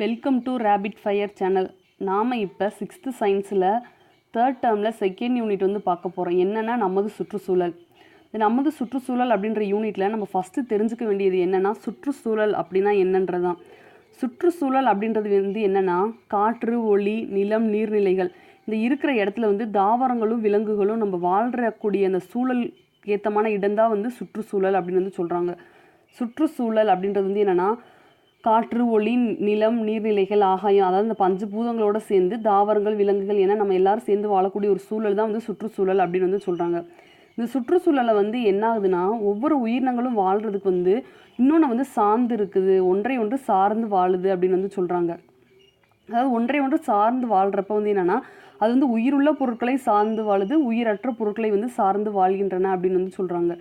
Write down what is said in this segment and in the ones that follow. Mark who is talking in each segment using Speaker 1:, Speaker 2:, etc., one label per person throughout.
Speaker 1: Welcome to rapid fire channel நாம் இப்போ sixth சயின்ஸில் தேர்ட் டேர்மில் செகண்ட் யூனிட் வந்து பார்க்க போகிறோம் என்னென்னா நமது சுற்றுச்சூழல். இந்த நமது சுற்றுச்சூழல் அப்படின்ற யூனிட்டில் நம்ம ஃபஸ்ட்டு தெரிஞ்சுக்க வேண்டியது என்னென்னா சுற்றுச்சூழல் அப்படின்னா என்னன்றதான் சுற்றுச்சூழல் அப்படின்றது வந்து என்னென்னா காற்று ஒளி நிலம் நீர்நிலைகள். இந்த இருக்கிற இடத்துல வந்து தாவரங்களும் விலங்குகளும் நம்ம வாழ்கிறக்கூடிய அந்த சூழல் ஏத்தமான இடம்தான் வந்து சுற்றுச்சூழல் அப்படின்னு வந்து சொல்கிறாங்க சுற்றுச்சூழல் அப்படின்றது வந்து என்னென்னா காற்று ஒளி நிலம் நீர்நிலைகள் ஆகாயம் அதாவது இந்த பஞ்சபூதங்களோட சேர்ந்து தாவரங்கள் விலங்குகள் என நம்ம எல்லாரும் சேர்ந்து வாழக்கூடிய ஒரு சூழல் தான் வந்து சுற்றுச்சூழல் அப்படின்னு வந்து சொல்கிறாங்க இந்த சுற்றுச்சூழலை வந்து என்ன ஆகுதுன்னா ஒவ்வொரு உயிரினங்களும் வாழ்கிறதுக்கு வந்து இன்னொன்று வந்து சார்ந்து இருக்குது ஒன்றை ஒன்று சார்ந்து வாழுது அப்படின்னு வந்து சொல்கிறாங்க அதாவது ஒன்றை ஒன்று சார்ந்து வாழ்கிறப்ப வந்து என்னென்னா அது வந்து உயிருள்ள பொருட்களை சார்ந்து வாழுது உயிரற்ற பொருட்களை வந்து சார்ந்து வாழ்கின்றன அப்படின்னு வந்து சொல்கிறாங்க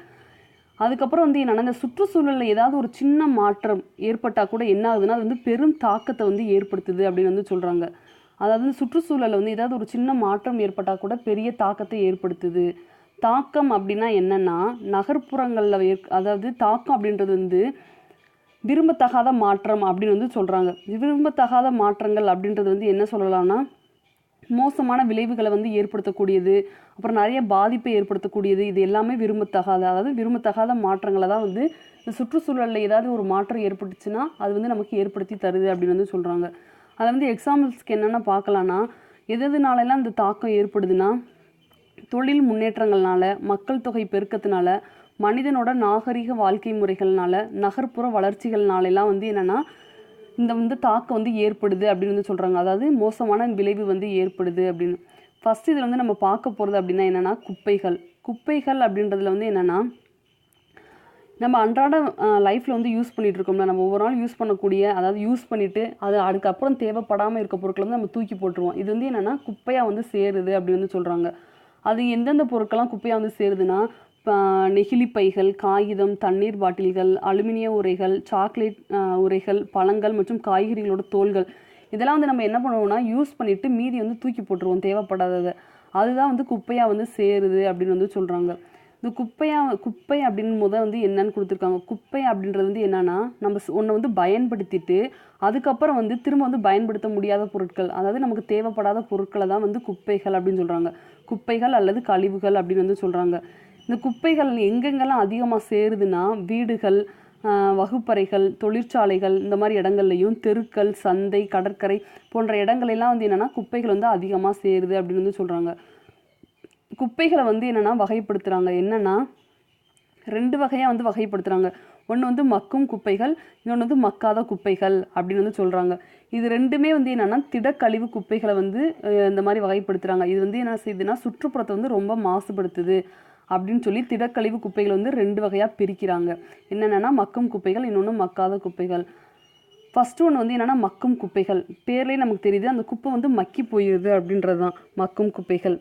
Speaker 1: அதுக்கப்புறம் வந்து என்னென்னா இந்த சுற்றுச்சூழலில் ஏதாவது ஒரு சின்ன மாற்றம் ஏற்பட்டால் கூட என்ன ஆகுதுன்னா அது வந்து பெரும் தாக்கத்தை வந்து ஏற்படுத்துது அப்படின்னு வந்து சொல்கிறாங்க அதாவது சுற்றுச்சூழலில் வந்து ஏதாவது ஒரு சின்ன மாற்றம் ஏற்பட்டால் கூட பெரிய தாக்கத்தை ஏற்படுத்துது. தாக்கம் அப்படின்னா என்னென்னா நகர்ப்புறங்களில் ஏற் அதாவது தாக்கம் அப்படின்றது வந்து விரும்பத்தகாத மாற்றம் அப்படின்னு வந்து சொல்கிறாங்க விரும்பத்தகாத மாற்றங்கள் அப்படின்றது வந்து என்ன சொல்லலாம்னா மோசமான விளைவுகளை வந்து ஏற்படுத்தக்கூடியது அப்புறம் நிறைய பாதிப்பை ஏற்படுத்தக்கூடியது இது எல்லாமே விரும்பத்தகாத அதாவது விரும்பத்தகாத மாற்றங்களை தான் வந்து இந்த சுற்றுச்சூழலில் ஏதாவது ஒரு மாற்றம் ஏற்பட்டுச்சுன்னா அது வந்து நமக்கு ஏற்படுத்தி தருது அப்படின்னு வந்து சொல்கிறாங்க அதை வந்து எக்ஸாம்பிள்ஸ்க்கு என்னென்ன பார்க்கலான்னா எது எதுனாலெல்லாம் இந்த தாக்கம் ஏற்படுதுன்னா தொழில் முன்னேற்றங்கள்னால மக்கள் தொகை பெருக்கத்தினால மனிதனோட நாகரிக வாழ்க்கை முறைகள்னால நகர்ப்புற வளர்ச்சிகள்னாலெல்லாம் வந்து என்னென்னா இந்த வந்து தாக்கம் வந்து ஏற்படுது அப்படின்னு வந்து சொல்கிறாங்க அதாவது மோசமான விளைவு வந்து ஏற்படுது அப்படின்னு. ஃபஸ்ட் இதில் வந்து நம்ம பார்க்க போகிறது அப்படின்னா என்னென்னா குப்பைகள். குப்பைகள் அப்படின்றதுல வந்து என்னென்னா நம்ம அன்றாட லைஃப்பில் வந்து யூஸ் பண்ணிகிட்டு இருக்கோம்ல. நம்ம ஒவ்வொரு நாள் யூஸ் பண்ணக்கூடிய அதாவது யூஸ் பண்ணிவிட்டு அது அதுக்கப்புறம் தேவைப்படாமல் இருக்க பொருட்களை வந்து நம்ம தூக்கி போட்டுருவோம். இது வந்து என்னென்னா குப்பையாக வந்து சேருது அப்படின்னு வந்து சொல்கிறாங்க அது எந்தெந்த பொருட்கள்லாம் குப்பையாக வந்து சேருதுன்னா நெகிழி பைகள் காகிதம் தண்ணீர் பாட்டில்கள் அலுமினிய உரைகள் சாக்லேட் உரைகள் பழங்கள் மற்றும் காய்கறிகளோட தோல்கள் இதெல்லாம் வந்து நம்ம என்ன பண்ணுவோம்னா யூஸ் பண்ணிவிட்டு மீதி வந்து தூக்கி போட்டுருவோம் தேவைப்படாததை. அதுதான் வந்து குப்பையாக வந்து சேருது அப்படின்னு வந்து சொல்கிறாங்க இந்த குப்பையாக குப்பை அப்படின்னு முத வந்து என்னன்னு கொடுத்துருக்காங்க. குப்பை அப்படின்றது வந்து என்னன்னா நம்ம ஒன்றை வந்து பயன்படுத்திட்டு அதுக்கப்புறம் வந்து திரும்ப வந்து பயன்படுத்த முடியாத பொருட்கள். அதாவது நமக்கு தேவைப்படாத பொருட்களை தான் வந்து குப்பைகள் அப்படின்னு சொல்கிறாங்க குப்பைகள் அல்லது கழிவுகள் அப்படின்னு வந்து சொல்கிறாங்க இந்த குப்பைகள் எங்கெங்கெல்லாம் அதிகமாக சேருதுன்னா வீடுகள் வகுப்பறைகள் தொழிற்சாலைகள் இந்த மாதிரி இடங்கள்லையும் தெருக்கள் சந்தை கடற்கரை போன்ற இடங்களெல்லாம் வந்து என்னென்னா குப்பைகள் வந்து அதிகமாக சேருது அப்படின்னு வந்து சொல்கிறாங்க குப்பைகளை வந்து என்னென்னா வகைப்படுத்துகிறாங்க என்னென்னா ரெண்டு வகையாக வந்து வகைப்படுத்துகிறாங்க ஒன்று வந்து மக்கும் குப்பைகள் இன்னொன்று வந்து மக்காத குப்பைகள் அப்படின்னு வந்து சொல்கிறாங்க இது ரெண்டுமே வந்து என்னென்னா திடக்கழிவு குப்பைகளை வந்து இந்த மாதிரி வகைப்படுத்துகிறாங்க இது வந்து என்ன செய்யுதுன்னா சுற்றுப்புறத்தை வந்து ரொம்ப மாசுபடுத்துது. அப்படின்னு சொல்லி திடக்கழிவு குப்பைகள் வந்து ரெண்டு வகையாக பிரிக்கிறாங்க. என்னென்னா மக்கும் குப்பைகள் இன்னொன்று மக்காத குப்பைகள். ஃபஸ்ட்டு ஒன்று வந்து என்னென்னா மக்கும் குப்பைகள். பேர்லேயே நமக்கு தெரியுது அந்த குப்பை வந்து மக்கி போயிடுது அப்படின்றது தான் மக்கும் குப்பைகள்.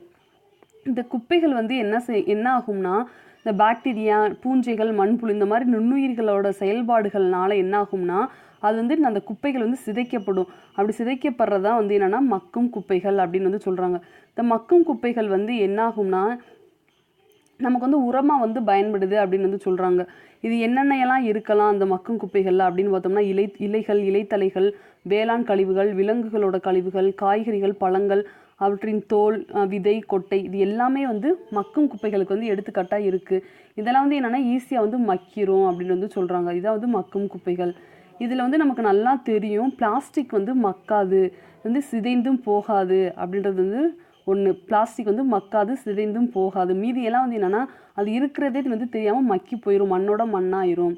Speaker 1: இந்த குப்பைகள் வந்து என்ன செய் என்ன ஆகும்னா இந்த பாக்டீரியா பூஞ்சைகள் மண்புழு இந்த மாதிரி நுண்ணுயிர்களோட செயல்பாடுகள்னால என்ன ஆகும்னா அது வந்து அந்த குப்பைகள் வந்து சிதைக்கப்படும். அப்படி சிதைக்கப்படுறதா வந்து என்னென்னா மக்கும் குப்பைகள் அப்படின்னு வந்து சொல்கிறாங்க இந்த மக்கும் குப்பைகள் வந்து என்ன ஆகும்னா நமக்கு வந்து உரமாக வந்து பயன்படுது அப்படின்னு வந்து சொல்கிறாங்க இது என்னென்ன எல்லாம் இருக்கலாம் அந்த மக்கும் குப்பைகளில் அப்படின்னு பார்த்தோம்னா இலை இலைகள் இலைத்தலைகள் வேளாண் கழிவுகள் விலங்குகளோட கழிவுகள் காய்கறிகள் பழங்கள் அவற்றின் தோல் விதை கொட்டை இது எல்லாமே வந்து மக்கும் குப்பைகளுக்கு வந்து எடுத்துக்காட்டாக இருக்குது இதெல்லாம் வந்து என்னென்னா ஈஸியாக வந்து மக்கிரும் அப்படின்னு வந்து சொல்கிறாங்க இதான் வந்து மக்கும் குப்பைகள். இதில் வந்து நமக்கு நல்லா தெரியும் பிளாஸ்டிக் வந்து மக்காது வந்து சிதைந்தும் போகாது அப்படின்றது வந்து ஒன்று பிளாஸ்டிக் வந்து மக்காது சிதைந்தும் போகாது. மீதியெல்லாம் வந்து என்னென்னா அது இருக்கிறதே வந்து தெரியாமல் மக்கி போயிடும் மண்ணோட மண்ணாயிரும்.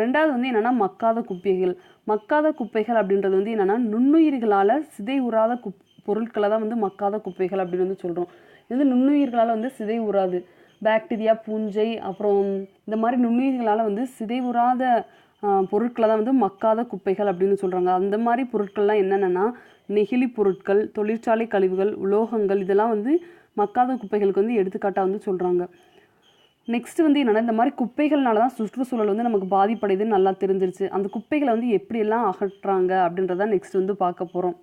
Speaker 1: ரெண்டாவது வந்து என்னென்னா மக்காத குப்பைகள். மக்காத குப்பைகள் அப்படின்றது வந்து என்னென்னா நுண்ணுயிர்களால் சிதை உறாத குப் பொருட்களை தான் வந்து மக்காத குப்பைகள் அப்படின்னு வந்து சொல்கிறோம் இது வந்து நுண்ணுயிர்களால் வந்து சிதை உறாது. பாக்டீரியா பூஞ்சை அப்புறம் இந்த மாதிரி நுண்ணுயிர்களால் வந்து சிதை உறாத பொருட்களை தான் வந்து மக்காத குப்பைகள் அப்படின்னு சொல்கிறாங்க அந்த மாதிரி பொருட்கள்லாம் என்னென்னா நெகிழி பொருட்கள் தொழிற்சாலை கழிவுகள் உலோகங்கள் இதெல்லாம் வந்து மக்காத குப்பைகளுக்கு வந்து எடுத்துக்காட்டாக வந்து சொல்கிறாங்க நெக்ஸ்ட் வந்து என்னென்னா இந்த மாதிரி குப்பைகள்னால தான் சுற்றுச்சூழல் வந்து நமக்கு பாதிப்படையுதுன்னு நல்லா தெரிஞ்சிருச்சு. அந்த குப்பைகளை வந்து எப்படியெல்லாம் அகற்றுறாங்க அப்படின்றத நெக்ஸ்ட் வந்து பார்க்க போகிறோம்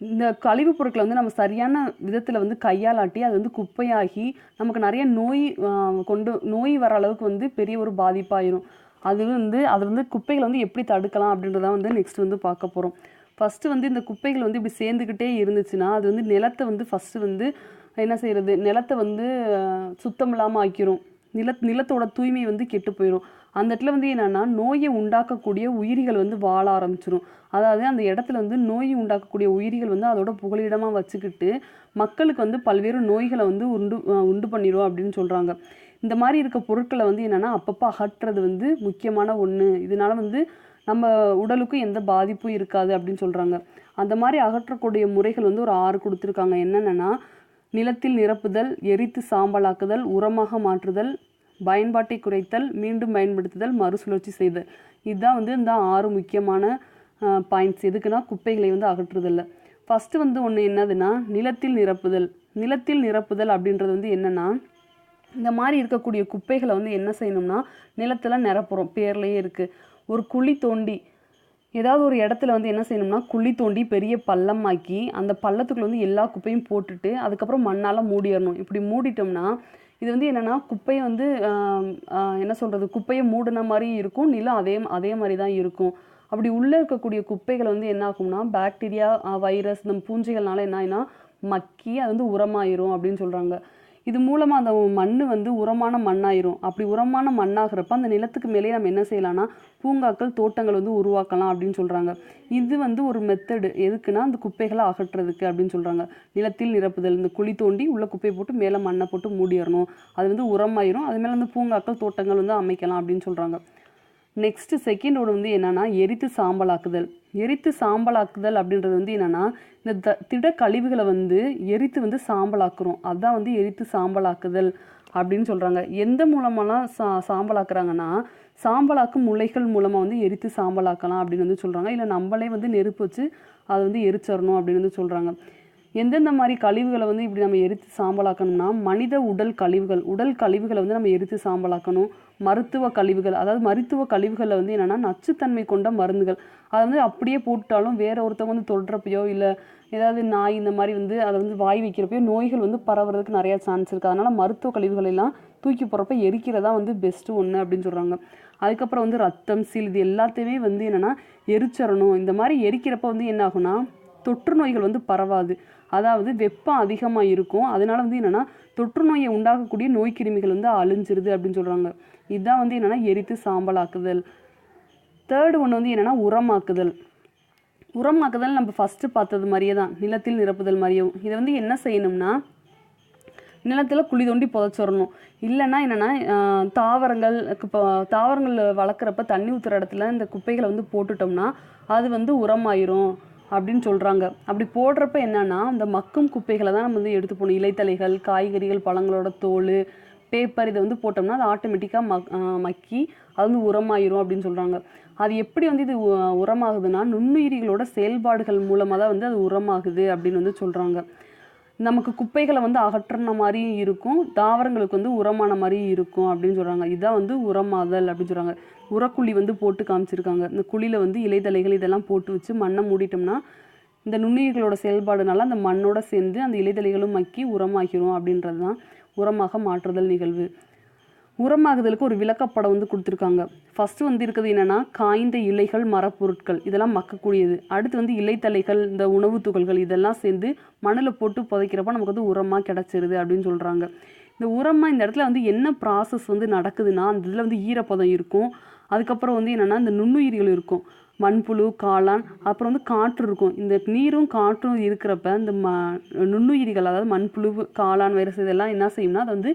Speaker 1: இந்த கழிவுப் பொருட்களை வந்து நம்ம சரியான விதத்தில் வந்து கையாளாட்டி அது வந்து குப்பையாகி நமக்கு நிறைய நோய் கொண்டு நோய் வர அளவுக்கு வந்து பெரிய ஒரு பாதிப்பாயிரும். அது வந்து அது வந்து குப்பைகளை வந்து எப்படி தடுக்கலாம் அப்படின்றத வந்து நெக்ஸ்ட் வந்து பார்க்க போகிறோம் ஃபஸ்ட்டு வந்து இந்த குப்பைகள் வந்து இப்படி சேர்ந்துக்கிட்டே இருந்துச்சுன்னா அது வந்து நிலத்தை வந்து ஃபஸ்ட்டு வந்து என்ன செய்கிறது நிலத்தை வந்து சுத்தம் இல்லாமல் ஆக்கிரும். நில நிலத்தோட தூய்மை வந்து கெட்டு போயிடும் அந்த இடத்துல வந்து என்னென்னா நோயை உண்டாக்கக்கூடிய உயிரிகள் வந்து வாழ ஆரம்பிச்சிரும். அதாவது அந்த இடத்துல வந்து நோயை உண்டாக்கக்கூடிய உயிரிகள் வந்து அதோட புகலிடமாக வச்சுக்கிட்டு மக்களுக்கு வந்து பல்வேறு நோய்களை வந்து உண்டு உண்டு பண்ணிடும் அப்படின்னு சொல்கிறாங்க இந்த மாதிரி இருக்க பொருட்களை வந்து என்னென்னா அப்பப்போ அகற்றுறது வந்து முக்கியமான ஒன்று இதனால வந்து நம்ம உடலுக்கும் எந்த பாதிப்பும் இருக்காது அப்படின்னு சொல்கிறாங்க அந்த மாதிரி அகற்றக்கூடிய முறைகள் வந்து ஒரு ஆறு கொடுத்துருக்காங்க. என்னென்னா நிலத்தில் நிரப்புதல் எரித்து சாம்பலாக்குதல் உரமாக மாற்றுதல் பயன்பாட்டை குறைத்தல் மீண்டும் பயன்படுத்துதல் மறுசுழற்சி செய்தல். இதுதான் வந்து இந்த ஆறு முக்கியமான பாயிண்ட்ஸ் எதுக்குன்னா குப்பைகளை வந்து அகற்றுதல்ல. ஃபஸ்ட்டு வந்து ஒன்று என்னதுன்னா நிலத்தில் நிரப்புதல். நிலத்தில் நிரப்புதல் அப்படின்றது வந்து என்னென்னா இந்த மாதிரி இருக்கக்கூடிய குப்பைகளை வந்து என்ன செய்யணும்னா நிலத்தில் நிரப்புறோம். பேர்லேயே இருக்குது ஒரு குழி தோண்டி ஏதாவது ஒரு இடத்துல வந்து என்ன செய்யணும்னா குழி தோண்டி பெரிய பள்ளமாக்கி அந்த பள்ளத்துக்குள்ள வந்து எல்லா குப்பையும் போட்டுட்டு அதுக்கப்புறம் மண்ணால் மூடிடணும். இப்படி மூடிட்டோம்னா இது வந்து என்னென்னா குப்பையை வந்து என்ன சொல்கிறது குப்பையை மூடின மாதிரி இருக்கும் நிலம் அதே அதே மாதிரி தான் இருக்கும். அப்படி உள்ளே இருக்கக்கூடிய குப்பைகள் வந்து என்ன ஆகும்னா பாக்டீரியா வைரஸ் இந்த பூஞ்சைகள்னால என்ன ஆயினா மக்கி அது வந்து உரமாயிரும் அப்படின்னு சொல்கிறாங்க இது மூலமாக அந்த மண் வந்து உரமான மண்ணாயிரும். அப்படி உரமான மண்ணாகிறப்ப அந்த நிலத்துக்கு மேலே நம்ம என்ன செய்யலாம்னா பூங்காக்கள் தோட்டங்கள் வந்து உருவாக்கலாம் அப்படின்னு சொல்கிறாங்க இது வந்து ஒரு மெத்தடு எதுக்குன்னா அந்த குப்பைகளை அகற்றுறதுக்கு அப்படின்னு சொல்கிறாங்க நிலத்தில் நிரப்புதல் இந்த குழி தோண்டி உள்ள குப்பையை போட்டு மேலே மண்ணை போட்டு மூடிடணும். அது வந்து உரமாயிரும். அது மேலே வந்து பூங்காக்கள் தோட்டங்கள் வந்து அமைக்கலாம் அப்படின்னு சொல்கிறாங்க நெக்ஸ்ட்டு செகண்ட் ஒன்று வந்து என்னென்னா எரித்து சாம்பலாக்குதல். எரித்து சாம்பலாக்குதல் அப்படின்றது வந்து என்னென்னா இந்த த திட கழிவுகளை வந்து எரித்து வந்து சாம்பலாக்குறோம். அதான் வந்து எரித்து சாம்பலாக்குதல் அப்படின்னு சொல்கிறாங்க எந்த மூலமெல்லாம் சா சாம்பலாக்குறாங்கன்னா சாம்பலாக்கும் முளைகள் மூலமாக வந்து எரித்து சாம்பலாக்கலாம் அப்படின்னு வந்து சொல்கிறாங்க இல்லை நம்மளே வந்து நெருப்பு வச்சு அதை வந்து எரிச்சிடணும் அப்படின்னு வந்து சொல்கிறாங்க எந்தெந்த மாதிரி கழிவுகளை வந்து இப்படி நம்ம எரித்து சாம்பலாக்கணும்னா மனித உடல் கழிவுகள் உடல் கழிவுகளை வந்து நம்ம எரித்து சாம்பலாக்கணும். மருத்துவ கழிவுகள் அதாவது மருத்துவ கழிவுகளில் வந்து என்னென்னா நச்சுத்தன்மை கொண்ட மருந்துகள். அதை வந்து அப்படியே போட்டாலும் வேற ஒருத்தவங்க வந்து தொடுறப்பையோ இல்லை ஏதாவது நாய் இந்த மாதிரி வந்து அதை வந்து வாய் வைக்கிறப்பையோ நோய்கள் வந்து பரவுறதுக்கு நிறையா சான்ஸ் இருக்குது அதனால் மருத்துவ கழிவுகளெல்லாம் தூக்கி போகிறப்ப எரிக்கிறதா வந்து பெஸ்ட்டு ஒன்று அப்படின்னு சொல்கிறாங்க அதுக்கப்புறம் வந்து ரத்தம் சீல் இது எல்லாத்தையுமே வந்து என்னென்னா எரிச்சரணும் இந்த மாதிரி எரிக்கிறப்ப வந்து என்ன ஆகும்னா தொற்று நோய்கள் வந்து பரவாது. அதாவது வெப்பம் அதிகமாக இருக்கும். அதனால் வந்து என்னென்னா தொற்று நோயை உண்டாக்கக்கூடிய நோய் கிருமிகள் வந்து அழிஞ்சிருது அப்படின்னு சொல்கிறாங்க இதுதான் வந்து என்னென்னா எரித்து சாம்பலாக்குதல். தேர்டு ஒன்று வந்து என்னென்னா உரமாக்குதல். உரமாக்குதல் நம்ம ஃபஸ்ட்டு பார்த்தது மாதிரியே தான். நிலத்தில் நிரப்புதல் மாதிரியும் இதை வந்து என்ன செய்யணும்னா நிலத்தில் குழி தோண்டி புதைச்சிடணும். இல்லைன்னா என்னென்னா தாவரங்கள் இப்போ தாவரங்கள் வளர்க்குறப்ப தண்ணி ஊற்றுற இடத்துல இந்த குப்பைகளை வந்து போட்டுட்டோம்னா அது வந்து உரமாயிரும். அப்படின்னு சொல்கிறாங்க அப்படி போடுறப்ப என்னன்னா இந்த மக்கும் குப்பைகளை தான் நம்ம வந்து எடுத்து போகணும். இலைத்தலைகள் காய்கறிகள் பழங்களோட தோல் பேப்பர் இதை வந்து போட்டோம்னா அது ஆட்டோமேட்டிக்காக மக் மக்கி அது வந்து உரமாயிரும் அப்படின்னு சொல்கிறாங்க அது எப்படி வந்து இது உ- உரமாகுதுன்னா நுண்ணுயிரிகளோட செயல்பாடுகள் மூலமாக தான் வந்து அது உரமாகுது அப்படின்னு வந்து சொல்கிறாங்க நமக்கு குப்பைகளை வந்து அகற்றுன மாதிரி இருக்கும் தாவரங்களுக்கு வந்து உரமான மாதிரியும் இருக்கும் அப்படின்னு சொல்கிறாங்க இதுதான் வந்து உரமாதல் அப்படின்னு சொல்கிறாங்க உரக்குழி வந்து போட்டு காமிச்சிருக்காங்க. இந்த குழியில் வந்து இலைதலைகள் இதெல்லாம் போட்டு வச்சு மண்ணை மூடிட்டோம்னா இந்த நுண்ணுயிர்களோட செயல்பாடுனால அந்த மண்ணோட சேர்ந்து அந்த இலைதலைகளும் மக்கி உரமாகிரும் அப்படின்றது தான் உரமாக மாற்றுதல் நிகழ்வு. உரமாகுதலுக்கு ஒரு விளக்கப்படம் வந்து கொடுத்துருக்காங்க. ஃபஸ்ட்டு வந்து இருக்குது என்னென்னா காய்ந்த இலைகள் மரப்பொருட்கள் இதெல்லாம் மக்கக்கூடியது. அடுத்து வந்து இலைத்தலைகள் இந்த உணவு துகள்கள் இதெல்லாம் சேர்ந்து மண்ணில் போட்டு புதைக்கிறப்ப நமக்கு வந்து உரமாக கிடச்சிருது அப்படின்னு சொல்கிறாங்க இந்த உரமாக இந்த இடத்துல வந்து என்ன ப்ராசஸ் வந்து நடக்குதுன்னா அந்த இதில் வந்து ஈரப்பதம் இருக்கும். அதுக்கப்புறம் வந்து என்னென்னா இந்த நுண்ணுயிரிகள் இருக்கும். மண்புழு காளான் அப்புறம் வந்து காற்று இருக்கும். இந்த நீரும் காற்றும் இருக்கிறப்ப இந்த ம நுண்ணுயிரிகள் அதாவது மண்புழு காளான் வைரஸ் இதெல்லாம் என்ன செய்யும்னா அது வந்து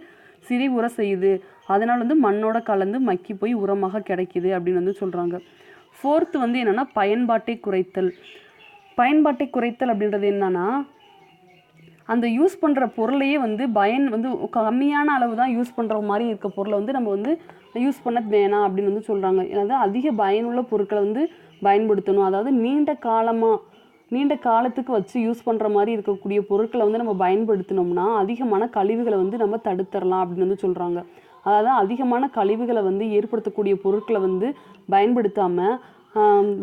Speaker 1: சிறை உர செய்யுது. அதனால் வந்து மண்ணோட கலந்து மக்கி போய் உரமாக கிடைக்கிது அப்படின்னு வந்து சொல்கிறாங்க ஃபோர்த்து வந்து என்னென்னா பயன்பாட்டை குறைத்தல். பயன்பாட்டை குறைத்தல் அப்படின்றது என்னன்னா அந்த யூஸ் பண்ணுற பொருளையே வந்து பயன் வந்து கம்மியான அளவு தான் யூஸ் பண்ணுற மாதிரி இருக்க பொருளை வந்து நம்ம வந்து யூஸ் பண்ண வேணாம் அப்படின்னு வந்து சொல்கிறாங்க ஏன்னா அதிக பயனுள்ள பொருட்களை வந்து பயன்படுத்தணும். அதாவது நீண்ட காலமாக நீண்ட காலத்துக்கு வச்சு யூஸ் பண்ணுற மாதிரி இருக்கக்கூடிய பொருட்களை வந்து நம்ம பயன்படுத்தினோம்னா அதிகமான கழிவுகளை வந்து நம்ம தடுத்துடலாம் அப்படின்னு வந்து சொல்கிறாங்க அதாவது அதிகமான கழிவுகளை வந்து ஏற்படுத்தக்கூடிய பொருட்களை வந்து பயன்படுத்தாமல்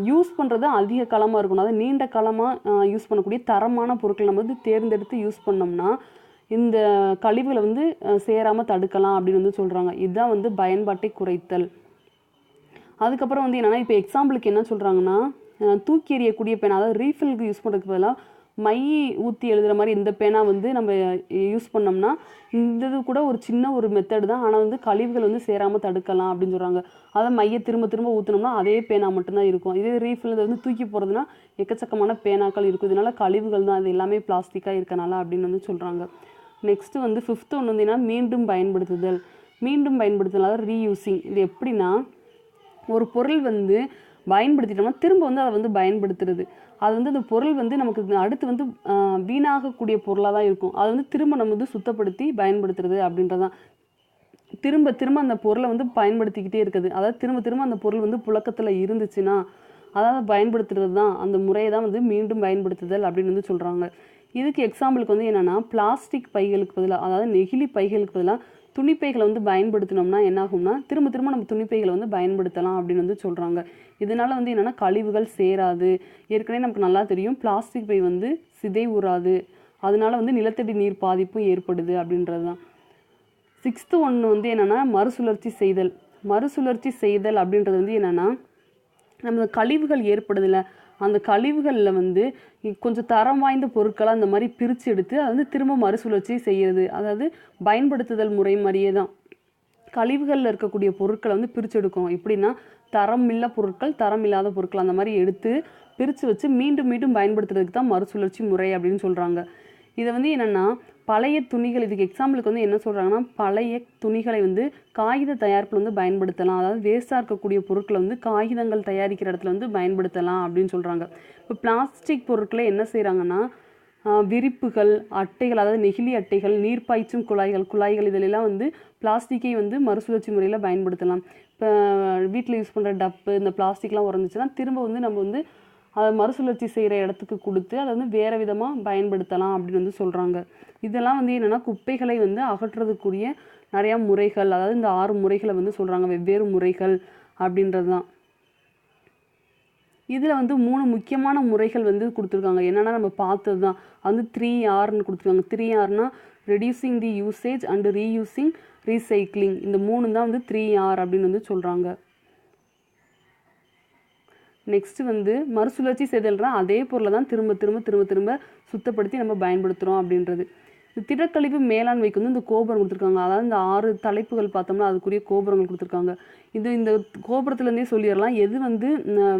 Speaker 1: யூஸ் பண்ணுறது அதிக காலமாக இருக்கணும். அதாவது நீண்ட காலமாக யூஸ் பண்ணக்கூடிய தரமான பொருட்களை நம்ம வந்து தேர்ந்தெடுத்து யூஸ் பண்ணோம்னா இந்த கழிவுகளை வந்து சேராமல் தடுக்கலாம் அப்படின்னு வந்து சொல்கிறாங்க இதுதான் வந்து பயன்பாட்டை குறைத்தல். அதுக்கப்புறம் வந்து என்னென்னா இப்போ எக்ஸாம்பிளுக்கு என்ன சொல்கிறாங்கன்னா தூக்கி எறியக்கூடிய பேனா அதாவது ரீஃபில்க்கு யூஸ் பண்ணுறதுக்கு பதிலாக மை ஊற்றி எழுதுகிற மாதிரி இந்த பேனா வந்து நம்ம யூஸ் பண்ணோம்னா இந்த இது கூட ஒரு சின்ன ஒரு மெத்தடு தான். ஆனால் வந்து கழிவுகள் வந்து சேராமல் தடுக்கலாம் அப்படின்னு சொல்கிறாங்க அதை மையை திரும்ப திரும்ப ஊற்றினோம்னா அதே பேனா மட்டும்தான் இருக்கும். இதே ரீஃபில் இதை வந்து தூக்கி போகிறதுனா எக்கச்சக்கமான பேனாக்கள் இருக்கும். இதனால கழிவுகள் தான். அது எல்லாமே பிளாஸ்டிக்காக இருக்கனால அப்படின்னு வந்து சொல்கிறாங்க நெக்ஸ்ட்டு வந்து ஃபிஃப்த்து ஒன்று வந்து மீண்டும் பயன்படுத்துதல். மீண்டும் பயன்படுத்துதல் அதாவது ரீயூசிங் இது எப்படின்னா ஒரு பொருள் வந்து பயன்படுத்திட்டோம்னா திரும்ப வந்து அதை வந்து பயன்படுத்துறது. அது வந்து அந்த பொருள் வந்து நமக்கு அடுத்து வந்து வீணாகக்கூடிய பொருளாக தான் இருக்கும். அதை வந்து திரும்ப நம்ம வந்து சுத்தப்படுத்தி பயன்படுத்துறது அப்படின்றதான் திரும்ப திரும்ப அந்த பொருளை வந்து பயன்படுத்திக்கிட்டே இருக்குது. அதாவது திரும்ப திரும்ப அந்த பொருள் வந்து புழக்கத்தில் இருந்துச்சுன்னா அதாவது பயன்படுத்துறது தான். அந்த முறையை தான் வந்து மீண்டும் பயன்படுத்துதல் அப்படின்னு வந்து சொல்கிறாங்க இதுக்கு எக்ஸாம்பிளுக்கு வந்து என்னென்னா பிளாஸ்டிக் பைகளுக்கு பதிலாக அதாவது நெகிழி பைகளுக்கு பதிலாக துணிப்பைகளை வந்து பயன்படுத்தினோம்னா என்ன ஆகும்னா திரும்ப திரும்ப நம்ம துணிப்பைகளை வந்து பயன்படுத்தலாம் அப்படின்னு வந்து சொல்கிறாங்க இதனால் வந்து என்னென்னா கழிவுகள் சேராது. ஏற்கனவே நமக்கு நல்லா தெரியும் பிளாஸ்டிக் பை வந்து சிதை உறாது அதனால் வந்து நிலத்தடி நீர் பாதிப்பும் ஏற்படுது அப்படின்றது தான் சிக்ஸ்த்து ஒன்று வந்து என்னென்னா மறுசுழற்சி செய்தல். மறுசுழற்சி செய்தல் அப்படின்றது வந்து என்னென்னா நம்ம கழிவுகள் ஏற்படுதில்ல. அந்த கழிவுகளில் வந்து கொஞ்சம் தரம் வாய்ந்த பொருட்களை அந்த மாதிரி பிரித்து எடுத்து அதை வந்து திரும்ப மறுசுழற்சி செய்கிறது அதாவது பயன்படுத்துதல் முறை மாதிரியே தான். கழிவுகளில் இருக்கக்கூடிய பொருட்களை வந்து பிரித்து எடுக்கணும். எப்படின்னா தரம் இல்ல பொருட்கள் தரம் இல்லாத பொருட்கள் அந்த மாதிரி எடுத்து பிரித்து வச்சு மீண்டும் மீண்டும் பயன்படுத்துறதுக்கு தான் மறுசுழற்சி முறை அப்படின்னு சொல்கிறாங்க இதை வந்து என்னென்னா பழைய துணிகள் இதுக்கு எக்ஸாம்பிளுக்கு வந்து என்ன சொல்கிறாங்கன்னா பழைய துணிகளை வந்து காகித தயாரிப்பில் வந்து பயன்படுத்தலாம். அதாவது வேஸ்ட்டாக இருக்கக்கூடிய பொருட்களை வந்து காகிதங்கள் தயாரிக்கிற இடத்துல வந்து பயன்படுத்தலாம் அப்படின்னு சொல்கிறாங்க இப்போ பிளாஸ்டிக் பொருட்களை என்ன செய்கிறாங்கன்னா விரிப்புகள் அட்டைகள் அதாவது நெகிழி அட்டைகள் நீர் பாய்ச்சும் குழாய்கள் குழாய்கள் இதிலெல்லாம் வந்து பிளாஸ்டிக்கை வந்து மறுசுழற்சி முறையில் பயன்படுத்தலாம். இப்போ வீட்டில் யூஸ் பண்ணுற டப்பு இந்த பிளாஸ்டிக்லாம் உறந்துச்சுன்னா திரும்ப வந்து நம்ம வந்து அதை மறுசுழற்சி செய்கிற இடத்துக்கு கொடுத்து அதை வந்து வேறு விதமாக பயன்படுத்தலாம் அப்படின்னு வந்து சொல்கிறாங்க. இதெல்லாம் வந்து என்னென்னா குப்பைகளை வந்து அகற்றுறதுக்குரிய நிறையா முறைகள் அதாவது இந்த ஆறு முறைகளை வந்து சொல்கிறாங்க வெவ்வேறு முறைகள் அப்படின்றது தான். இதில் வந்து மூணு முக்கியமான முறைகள் வந்து கொடுத்துருக்காங்க. என்னென்னா நம்ம பார்த்தது தான். வந்து த்ரீ ஆர்னு கொடுத்துருக்காங்க. Three ஆர்னா reducing the usage and reusing recycling இந்த மூணு தான் வந்து த்ரீ ஆர் அப்படின்னு வந்து சொல்கிறாங்க. நெக்ஸ்ட் வந்து மறுசுழற்சி செய்தல்னா அதே பொருளை தான் திரும்ப திரும்ப திரும்ப திரும்ப சுத்தப்படுத்தி நம்ம பயன்படுத்துகிறோம் அப்படின்றது. இந்த திடக்கழிவு மேலாண்மைக்கு வந்து இந்த கோபுரம் கொடுத்துருக்காங்க. அதாவது இந்த ஆறு தலைப்புகள் பார்த்தோம்னா அதுக்குரிய கோபுரங்கள் கொடுத்துருக்காங்க. இது இந்த கோபுரத்துலேருந்தே சொல்லிடலாம். எது வந்து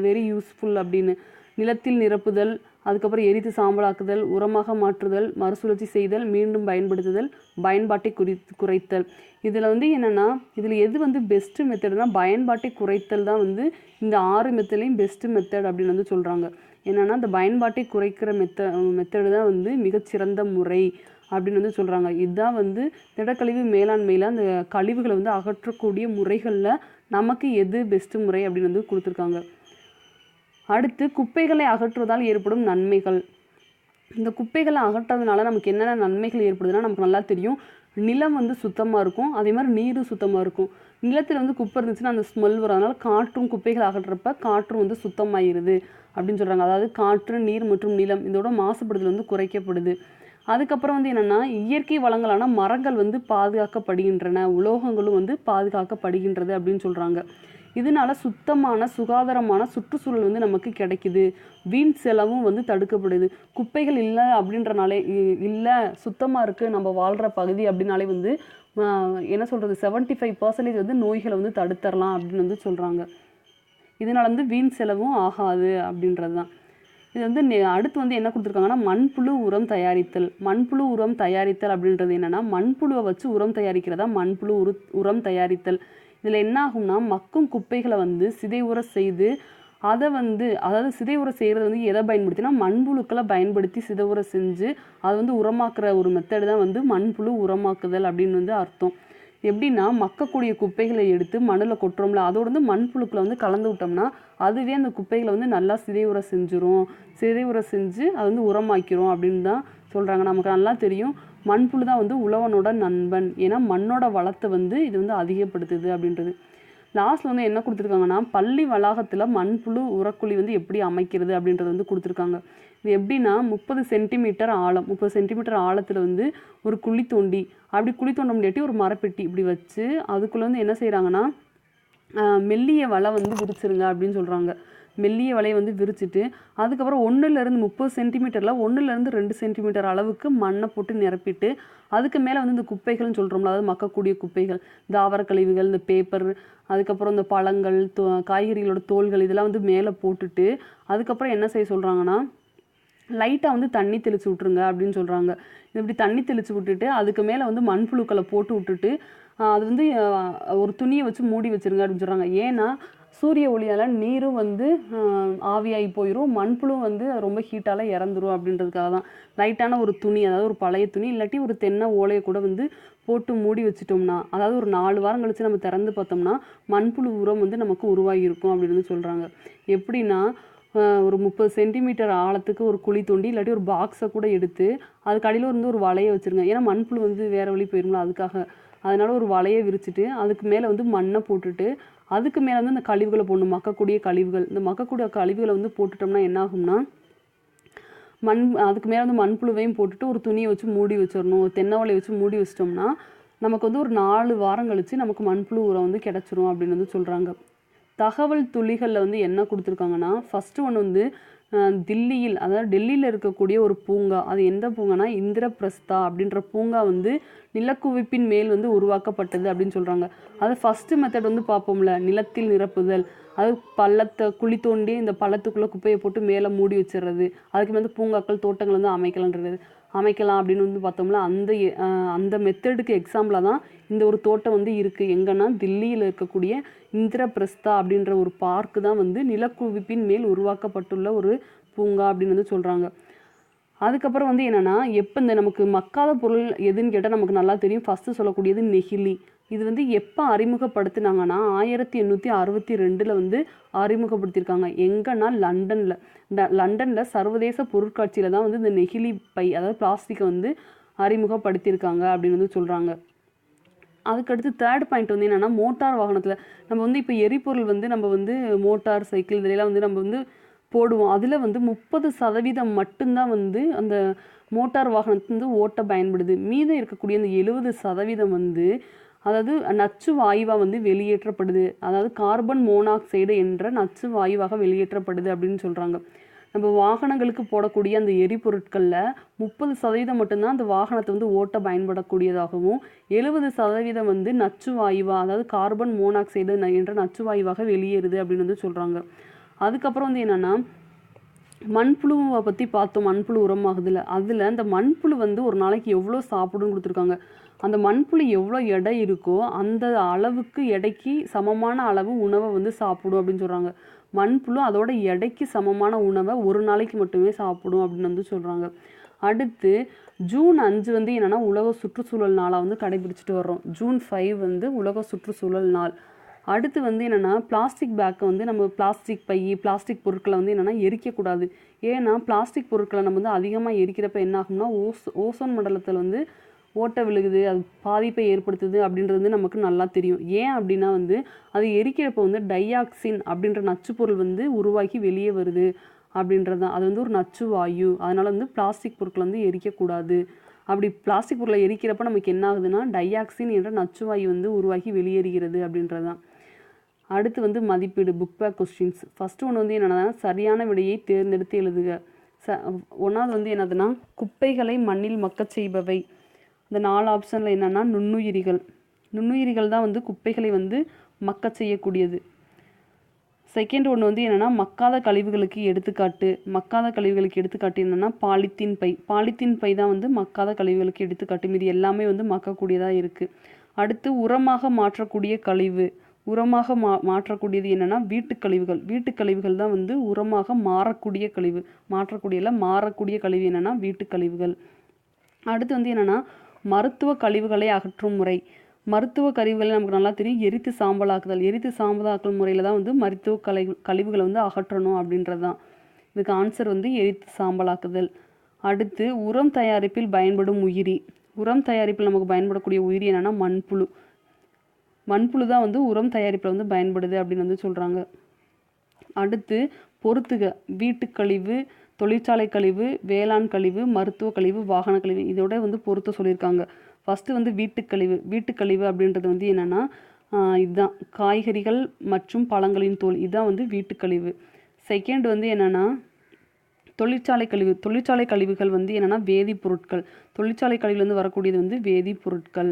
Speaker 1: வெரி யூஸ்ஃபுல் அப்படின்னு? நிலத்தில் நிரப்புதல் அதுக்கப்புறம் எரித்து சாம்பலாக்குதல் உரமாக மாற்றுதல் மறுசுழற்சி செய்தல் மீண்டும் பயன்படுத்துதல் பயன்பாட்டை குறி குறைத்தல். இதில் வந்து என்னென்னா இதில் எது வந்து பெஸ்ட்டு மெத்தடுனா பயன்பாட்டை குறைத்தல் தான் வந்து இந்த ஆறு மெத்தட்லேயும் பெஸ்ட்டு மெத்தட் அப்படின்னு வந்து சொல்கிறாங்க என்னென்னா இந்த பயன்பாட்டை குறைக்கிற மெத்த மெத்தடு தான் வந்து மிகச்சிறந்த முறை அப்படின்னு வந்து சொல்கிறாங்க இதுதான் வந்து திடக்கழிவு மேலாண்மையில் அந்த கழிவுகளை வந்து அகற்றக்கூடிய முறைகளில் நமக்கு எது பெஸ்ட்டு முறை அப்படின்னு வந்து கொடுத்துருக்காங்க. அடுத்து குப்பைகளை அகற்றுவதால் ஏற்படும் நன்மைகள். இந்த குப்பைகளை அகற்றதுனால நமக்கு என்னென்ன நன்மைகள் ஏற்படுதுன்னா நமக்கு நல்லா தெரியும். நிலம் வந்து சுத்தமாக இருக்கும். அதே மாதிரி நீரும் சுத்தமாக இருக்கும். நிலத்தில் வந்து குப்பை இருந்துச்சுன்னா அந்த ஸ்மெல் வரும் அதனால் காற்றும் குப்பைகள் அகற்றப்ப காற்றும் வந்து சுத்தமாயிருது அப்படின்னு சொல்கிறாங்க அதாவது காற்று நீர் மற்றும் நிலம் இதோட மாசுபடுதல் வந்து குறைக்கப்படுது. அதுக்கப்புறம் வந்து என்னென்னா இயற்கை வளங்களான மரங்கள் வந்து பாதுகாக்கப்படுகின்றன. உலோகங்களும் வந்து பாதுகாக்கப்படுகின்றது அப்படின்னு சொல்கிறாங்க இதனால சுத்தமான சுகாதாரமான சுற்றுச்சூழல் வந்து நமக்கு கிடைக்குது. வீண் செலவும் வந்து தடுக்கப்படுது. குப்பைகள் இல்லை அப்படின்றனாலே இ- இல்லை சுத்தமாக இருக்குது நம்ம வாழ்கிற பகுதி அப்படின்னாலே வந்து என்ன சொல்கிறது செவன்ட்டி ஃபைவ் பர்சன்டேஜ் வந்து நோய்களை வந்து தடுத்தரலாம் அப்படின்னு வந்து சொல்கிறாங்க இதனால் வந்து வீண் செலவும் ஆகாது அப்படின்றது தான். இது வந்து அடுத்து வந்து என்ன கொடுத்துருக்காங்கன்னா மண்புழு உரம் தயாரித்தல். மண்புழு உரம் தயாரித்தல் அப்படின்றது என்னென்னா மண்புழுவை வச்சு உரம் தயாரிக்கிறதா மண்புழு உரு உரம் தயாரித்தல். இதில் என்ன ஆகும்னா மக்கும் குப்பைகளை வந்து சிதைவுற செய்து அதை வந்து அதாவது சிதைவுற செய்கிறது வந்து எதை பயன்படுத்தினா மண்புழுக்களை பயன்படுத்தி சிதைவுற செஞ்சு அதை வந்து உரமாக்குற ஒரு மெத்தடு தான் வந்து மண்புழு உரமாக்குதல் அப்படின்னு வந்து அர்த்தம். எப்படின்னா மக்கக்கூடிய குப்பைகளை எடுத்து மண்ணில் கொட்டுறோம்ல அதோட வந்து மண்புழுக்களை வந்து கலந்து விட்டோம்னா அதுவே அந்த குப்பைகளை வந்து நல்லா சிதைவுற செஞ்சிரும். சிதைவுற செஞ்சு அது வந்து உரமாக்கிறோம் அப்படின்னு தான் சொல்கிறாங்க நமக்கு நல்லா தெரியும். மண்புழு தான் வந்து உழவனோட நண்பன். ஏன்னா மண்ணோட வளத்தை வந்து இது வந்து அதிகப்படுத்துது அப்படின்றது. லாஸ்ட்டில் வந்து என்ன கொடுத்துருக்காங்கன்னா பள்ளி வளாகத்தில் மண்புழு உரக்குழி வந்து எப்படி அமைக்கிறது அப்படின்றது வந்து கொடுத்துருக்காங்க. இது எப்படின்னா முப்பது சென்டிமீட்டர் ஆழம் முப்பது சென்டிமீட்டர் ஆழத்தில் வந்து ஒரு குழி தோண்டி அப்படி குழி தோண்ட முடியாட்டி ஒரு மரப்பெட்டி இப்படி வச்சு அதுக்குள்ளே வந்து என்ன செய்கிறாங்கன்னா மெல்லிய வலை வந்து விரிச்சிருங்க அப்படின்னு சொல்கிறாங்க மெல்லிய வலையை வந்து விரிச்சிட்டு அதுக்கப்புறம் ஒன்றுலேருந்து முப்பது சென்டிமீட்டரில் ஒன்றுலேருந்து ரெண்டு சென்டிமீட்டர் அளவுக்கு மண்ணை போட்டு நிரப்பிட்டு அதுக்கு மேலே வந்து இந்த குப்பைகள்னு சொல்கிறோம்ல அதாவது மக்கக்கூடிய குப்பைகள் தாவர கழிவுகள் இந்த பேப்பர் அதுக்கப்புறம் இந்த பழங்கள் தோ காய்கறிகளோட தோல்கள் இதெல்லாம் வந்து மேலே போட்டுட்டு அதுக்கப்புறம் என்ன செய்ய சொல்கிறாங்கன்னா லைட்டாக வந்து தண்ணி தெளித்து விட்ருங்க அப்படின்னு சொல்கிறாங்க இப்படி தண்ணி தெளித்து விட்டுட்டு அதுக்கு மேலே வந்து மண்புழுக்களை போட்டு விட்டுட்டு அது வந்து ஒரு துணியை வச்சு மூடி வச்சிருங்க அப்படின்னு சொல்கிறாங்க ஏன்னா சூரிய ஒளியால் நீரும் வந்து ஆவியாகி போயிடும் மண்புழுவும் வந்து ரொம்ப ஹீட்டால் இறந்துரும் அப்படின்றதுக்காக தான். லைட்டான ஒரு துணி அதாவது ஒரு பழைய துணி இல்லாட்டி ஒரு தென்னை ஓலையை கூட வந்து போட்டு மூடி வச்சிட்டோம்னா அதாவது ஒரு நாலு வாரம் கழித்து நம்ம திறந்து பார்த்தோம்னா மண்புழு உரம் வந்து நமக்கு உருவாகி இருக்கும் அப்படின்னு சொல்கிறாங்க எப்படின்னா ஒரு முப்பது சென்டிமீட்டர் ஆழத்துக்கு ஒரு குழி தோண்டி இல்லாட்டி ஒரு பாக்ஸை கூட எடுத்து அதுக்கு அடியில் வந்து ஒரு வலையை வச்சுருங்க. ஏன்னா மண்புழு வந்து வேறு வழி போயிருங்களா அதுக்காக. அதனால் ஒரு வலையை விரிச்சிட்டு அதுக்கு மேலே வந்து மண்ணை போட்டுட்டு அதுக்கு மேலே வந்து இந்த கழிவுகளை போடணும். மக்கக்கூடிய கழிவுகள் இந்த மக்கக்கூடிய கழிவுகளை வந்து போட்டுட்டோம்னா என்ன ஆகும்னா மண் அதுக்கு மேலே வந்து மண்புழுவையும் போட்டுட்டு ஒரு துணியை வச்சு மூடி வச்சிடணும். ஒரு தென்னை வலையை வச்சு மூடி வச்சிட்டோம்னா நமக்கு வந்து ஒரு நாலு வாரம் கழிச்சு நமக்கு மண்புழு உரம் வந்து கிடச்சிரும் அப்படின்னு வந்து சொல்கிறாங்க தகவல் துளிகளில் வந்து என்ன கொடுத்துருக்காங்கன்னா ஃபஸ்ட்டு ஒன்று வந்து தில்லியில் அதாவது டெல்லியில் இருக்கக்கூடிய ஒரு பூங்கா அது எந்த பூங்கானா இந்திரபிரஸ்தா அப்படின்ற பூங்கா வந்து நிலக்குவிப்பின் மேல் வந்து உருவாக்கப்பட்டது அப்படின்னு சொல்கிறாங்க அது ஃபஸ்ட்டு மெத்தட் வந்து பார்ப்போம்ல நிலத்தில் நிரப்புதல். அது பள்ளத்தை குழி தோண்டி இந்த பள்ளத்துக்குள்ளே குப்பையை போட்டு மேலே மூடி வச்சிடுறது. அதுக்கு வந்து பூங்காக்கள் தோட்டங்கள் வந்து அமைக்கலான்றது. அமைக்கலாம் அப்படின்னு வந்து பார்த்தோம்ல அந்த அந்த மெத்தடுக்கு எக்ஸாம்பிளாக தான் இந்த ஒரு தோட்டம் வந்து இருக்குது எங்கன்னா தில்லியில் இருக்கக்கூடிய இந்திரபிரஸ்தா அப்படின்ற ஒரு பார்க்கு தான் வந்து நிலக்குவிப்பின் மேல் உருவாக்கப்பட்டுள்ள ஒரு பூங்கா அப்படின்னு வந்து சொல்கிறாங்க அதுக்கப்புறம் வந்து என்னன்னா எப்போ இந்த நமக்கு மக்காத பொருள் எதுன்னு கேட்டால் நமக்கு நல்லா தெரியும். ஃபஸ்ட்டு சொல்லக்கூடியது நெகிழி. இது வந்து எப்போ அறிமுகப்படுத்தினாங்கன்னா ஆயிரத்தி எண்ணூற்றி அறுபத்தி ரெண்டில் வந்து அறிமுகப்படுத்தியிருக்காங்க எங்கன்னா லண்டனில். இந்த லண்டனில் சர்வதேச பொருட்காட்சியில் தான் வந்து இந்த நெகிழி பை அதாவது பிளாஸ்டிக்கை வந்து அறிமுகப்படுத்தியிருக்காங்க அப்படின்னு வந்து சொல்கிறாங்க அதுக்கடுத்து தேர்ட் பாயிண்ட் வந்து என்னென்னா மோட்டார் வாகனத்தில். நம்ம வந்து இப்போ எரிபொருள் வந்து நம்ம வந்து மோட்டார் சைக்கிள் இதிலெல்லாம் வந்து நம்ம வந்து போடுவோம். அதில் வந்து முப்பது சதவீதம் மட்டும்தான் வந்து அந்த மோட்டார் வாகனத்து வந்து ஓட்ட பயன்படுது. மீதம் இருக்கக்கூடிய அந்த எழுபது சதவீதம் வந்து அதாவது நச்சு வாயுவாக வந்து வெளியேற்றப்படுது. அதாவது கார்பன் மோனாக்சைடு என்ற நச்சு வாயுவாக வெளியேற்றப்படுது அப்படின்னு சொல்கிறாங்க நம்ம வாகனங்களுக்கு போடக்கூடிய அந்த எரிபொருட்களில் முப்பது சதவீதம் மட்டும்தான் அந்த வாகனத்தை வந்து ஓட்ட பயன்படக்கூடியதாகவும் எழுபது சதவீதம் வந்து நச்சு வாயுவாக அதாவது கார்பன் மோனாக்சைடு ந- என்ற நச்சு வாயுவாக வெளியேறுது அப்படின்னு வந்து சொல்கிறாங்க அதுக்கப்புறம் வந்து என்னென்னா மண்புழுவை பற்றி பார்த்தோம். மண்புழு உரமாகுதுல. அதில் அந்த மண்புழு வந்து ஒரு நாளைக்கு எவ்வளோ சாப்பிடுன்னு கொடுத்துருக்காங்க. அந்த மண்புழு எவ்வளோ எடை இருக்கோ அந்த அளவுக்கு எடைக்கு சமமான அளவு உணவை வந்து சாப்பிடும் அப்படின்னு சொல்கிறாங்க மண்புழு அதோட எடைக்கு சமமான உணவை ஒரு நாளைக்கு மட்டுமே சாப்பிடும் அப்படின்னு வந்து சொல்கிறாங்க அடுத்து ஜூன் அஞ்சு வந்து என்னென்னா உலக சுற்றுச்சூழல் நாளாக வந்து கடைபிடிச்சிட்டு வர்றோம். ஜூன் ஃபைவ் வந்து உலக சுற்றுச்சூழல் நாள். அடுத்து வந்து என்னென்னா பிளாஸ்டிக் பேக்கை வந்து நம்ம பிளாஸ்டிக் பை பிளாஸ்டிக் பொருட்களை வந்து என்னென்னா எரிக்கக்கூடாது ஏன்னா பிளாஸ்டிக் பொருட்களை நம்ம வந்து அதிகமாக எரிக்கிறப்ப என்ன ஆகும்னா ஓஸ் ஓசோன் மண்டலத்தில் வந்து ஓட்டை விழுகுது அது பாதிப்பை ஏற்படுத்துது அப்படின்றது வந்து நமக்கு நல்லா தெரியும். ஏன் அப்படின்னா வந்து அது எரிக்கிறப்ப வந்து டையாக்சின் அப்படின்ற நச்சுப்பொருள் வந்து உருவாகி வெளியே வருது அப்படின்றது தான். அது வந்து ஒரு நச்சு வாயு. அதனால் வந்து பிளாஸ்டிக் பொருட்களை வந்து எரிக்கக்கூடாது. அப்படி பிளாஸ்டிக் பொருளை எரிக்கிறப்ப நமக்கு என்ன ஆகுதுன்னா டையாக்சின் என்ற நச்சு வாயு வந்து உருவாகி வெளியேறுகிறது அப்படின்றது தான். அடுத்து வந்து மதிப்பீடு புக் பேக் கொஸ்டின்ஸ் ஃபஸ்ட்டு ஒன்று வந்து என்னென்னா சரியான விடையை தேர்ந்தெடுத்து எழுதுக. ச ஒன்றாவது வந்து என்னதுன்னா குப்பைகளை மண்ணில் மக்கச் செய்பவை. இந்த நாலு ஆப்ஷனில் என்னென்னா நுண்ணுயிரிகள். நுண்ணுயிரிகள் தான் வந்து குப்பைகளை வந்து மக்கச் செய்யக்கூடியது. செகண்ட் ஒன்று வந்து என்னென்னா மக்காத கழிவுகளுக்கு எடுத்துக்காட்டு. மக்காத கழிவுகளுக்கு எடுத்துக்காட்டு என்னென்னா பாலித்தீன் பை. பாலித்தீன் பை தான் வந்து மக்காத கழிவுகளுக்கு எடுத்துக்காட்டு. மீதி எல்லாமே வந்து மக்கக்கூடியதாக இருக்குது அடுத்து உரமாக மாற்றக்கூடிய கழிவு. உரமாக மா மாற்றக்கூடியது என்னென்னா வீட்டுக் கழிவுகள். வீட்டுக் கழிவுகள் தான் வந்து உரமாக மாறக்கூடிய கழிவு. மாற்றக்கூடியல மாறக்கூடிய கழிவு என்னென்னா வீட்டுக் கழிவுகள். அடுத்து வந்து என்னென்னா மருத்துவ கழிவுகளை அகற்றும் முறை. மருத்துவ கழிவுகளை நமக்கு நல்லா தெரியும். எரித்து சாம்பலாக்குதல். எரித்து சாம்பலாக்கல் முறையில் தான் வந்து மருத்துவ கலை கழிவுகளை வந்து அகற்றணும் அப்படின்றது தான். இதுக்கு ஆன்சர் வந்து எரித்து சாம்பலாக்குதல். அடுத்து உரம் தயாரிப்பில் பயன்படும் உயிரி. உரம் தயாரிப்பில் நமக்கு பயன்படக்கூடிய உயிரி என்னென்னா மண்புழு. மண்புழு தான் வந்து உரம் தயாரிப்பில் வந்து பயன்படுது அப்படின்னு வந்து சொல்கிறாங்க அடுத்து பொறுத்துக. வீட்டுக் கழிவு தொழிற்சாலை கழிவு வேளாண் கழிவு மருத்துவ கழிவு வாகன கழிவு இதோட வந்து பொறுத்த சொல்லியிருக்காங்க. ஃபஸ்ட்டு வந்து வீட்டுக்கழிவு வீட்டுக்கழிவு வீட்டுக் கழிவு அப்படின்றது வந்து என்னென்னா இதுதான். காய்கறிகள் மற்றும் பழங்களின் தோல் இதுதான் வந்து வீட்டுக்கழிவு செகண்ட் வந்து என்னென்னா தொழிற்சாலை கழிவு தொழிற்சாலை கழிவுகள் வந்து என்னென்னா வேதிப்பொருட்கள் தொழிற்சாலை கழிவுலேருந்து வரக்கூடியது வந்து வேதிப்பொருட்கள்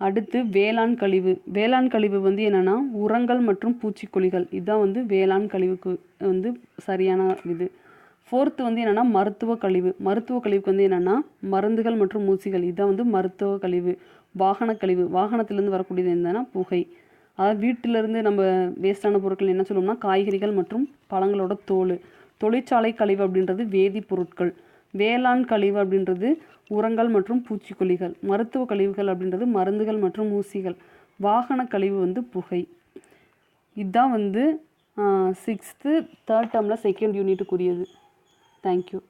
Speaker 1: அடுத்து வேளாண் கழிவு. வேளாண் கழிவு வந்து என்னென்னா உரங்கள் மற்றும் பூச்சிக்கொல்லிகள். இதுதான் வந்து வேளாண் கழிவுக்கு வந்து சரியான இது. ஃபோர்த்து வந்து என்னென்னா மருத்துவ கழிவு. மருத்துவ கழிவுக்கு வந்து என்னென்னா மருந்துகள் மற்றும் ஊசிகள். இதுதான் வந்து மருத்துவ கழிவு வாகன கழிவு. வாகனத்திலேருந்து வரக்கூடியது என்னன்னா புகை. அதாவது வீட்டிலேருந்து நம்ம வேஸ்டான பொருட்கள் என்ன சொல்லுவோம்னா காய்கறிகள் மற்றும் பழங்களோட தோல். தொழிற்சாலை கழிவு அப்படின்றது வேதிப்பொருட்கள் வேளாண் கழிவு அப்படின்றது உரங்கள் மற்றும் பூச்சிக்கொல்லிகள். மருத்துவ கழிவுகள் அப்படின்றது மருந்துகள் மற்றும் ஊசிகள். வாகன கழிவு வந்து புகை. இதுதான் வந்து சிக்ஸ்த்து தேர்ட் டேர்மில் செகண்ட் யூனிட்டுக்குரியது Thank you.